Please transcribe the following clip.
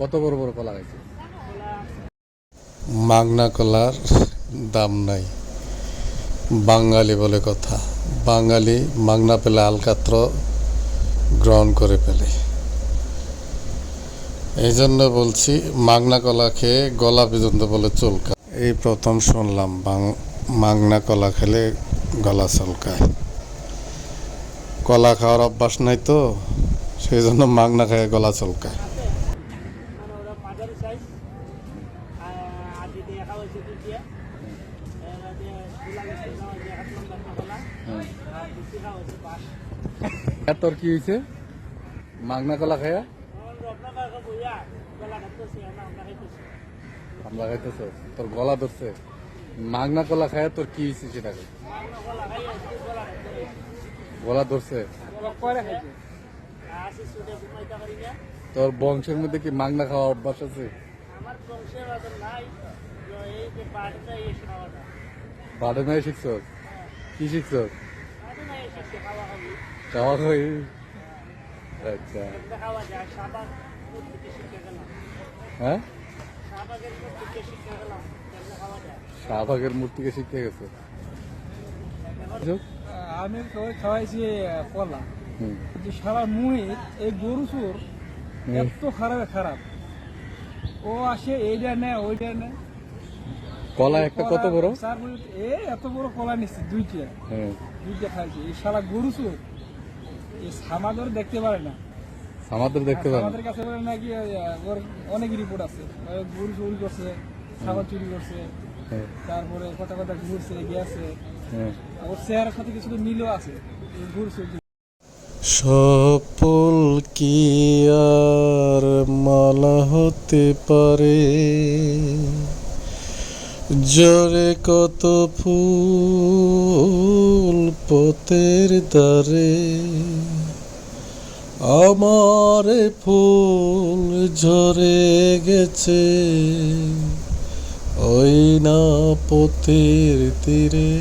কত বড় বড় কলা হয়েছে মাগনা কলার দাম নাই। বাঙালি বলে কথা। বাঙালি মাগনা পেলে আলকাত্র গ্রহণ করে ফেলে। এই জন্য বলছি, মাগনা কলা খেয়ে গলা পর্যন্ত বলে চুলকা এই প্রথম শুনলাম মাগনা কলা খেলে গলা চুলকায়। কলা খাওয়ার অভ্যাস নাই তো? সেই জন্য মাগনা খেয়ে গলা চুলকায়। না তোর কি হয়েছে মাগনা কলা খায়া না আমরা তোর গলা ধরছে। মাগনা কলা খায়া তোর কি হয়েছে সেটাকে গলা ধরছে? তোর বংশের মধ্যে কি মাংনা খাওয়া অভ্যাস আছে? আমার বংশে তো। এই যে বাড়িতে এসে খাওয়া যায় বাড়ে নাই শিখছ কি শিখছ? খাওয়া খাই আচ্ছা। শিখে গেলাম। হ্যাঁ? শাহবাগের মূর্তিকে শিখতে গেছে? আমি খাওয়াইছি কলা। যে সারা মুহি এই গরু চোর এত খারাপ খারাপ। ও আসে এইটা নেয় ওইটা নেয়। কলা একটা কত বড়? তারপরে এ এত বড় কলা নিচ্ছে দুইটা। দুইটা খাইছে। এই গরু চোর। এই সামাদের দেখতে পারে না। আমাদের দেখতে পারেন আমাদের কাছে বলে নাকি ওর অনেক রিপোর্ট আছে। গরু চুরি করছে খাবার চুরি করছে তারপরে কথা কথা ঘুরছে গেছে। ওর চেহারার সাথে কিছু মিলও আছে চুরি সফল কি আর মালা হতে পারে? জোরে কত ফুল পতের দ্বারে? আমার ফুল ঝরে গেছে, ওই না পথের তীরে।